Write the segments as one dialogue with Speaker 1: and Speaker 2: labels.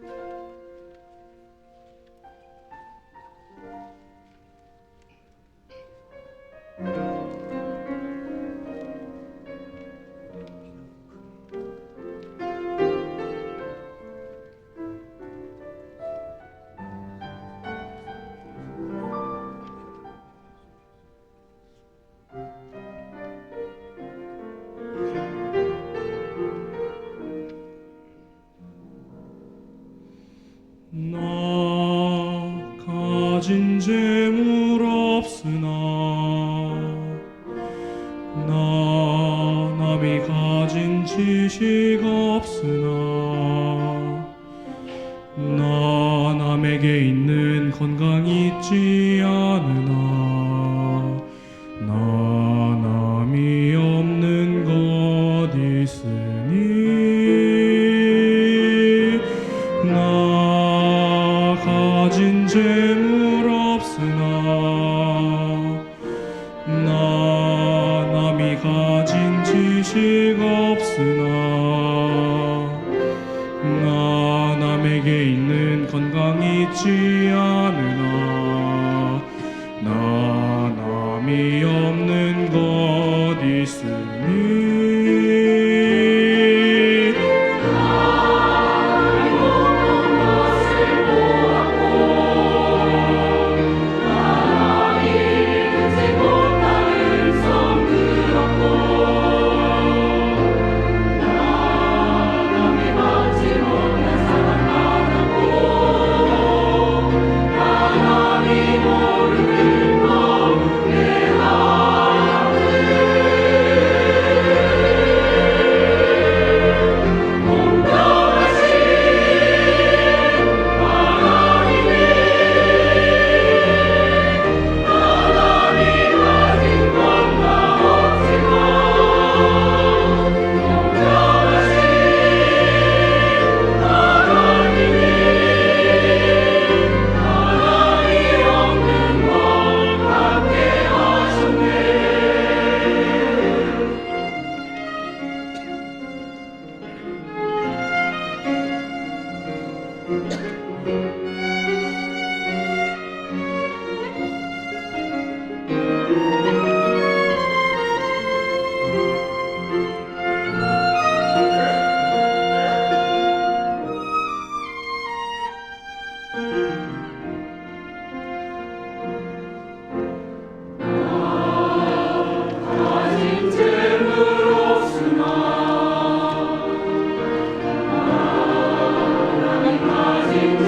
Speaker 1: Thank you. 나 가진 재물 없으나 나 남이 가진 지식 없으나 나 남에게 있는 건강 있지 가진 지식 없으나 나 남에게 있는 건강 있지 않으나 Thank you.
Speaker 2: Amen.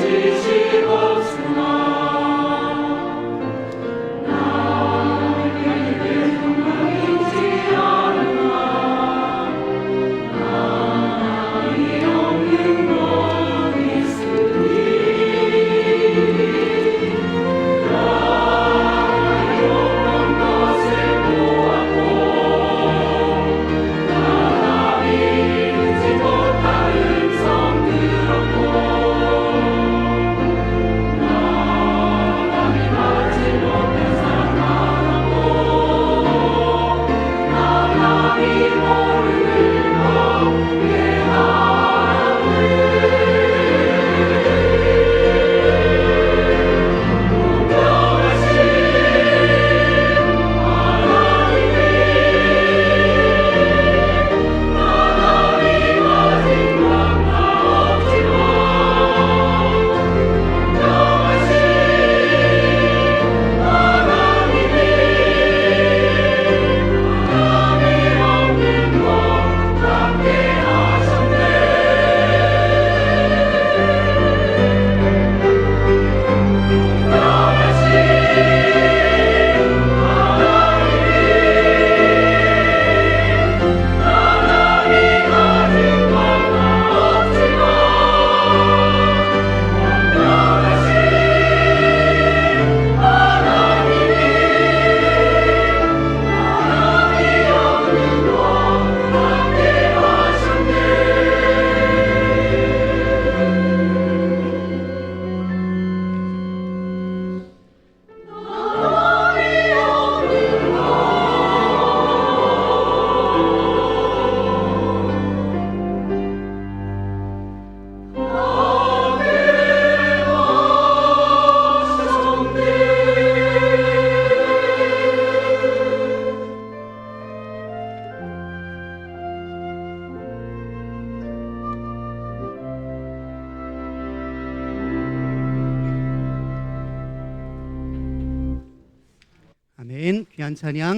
Speaker 2: 된 귀한 찬양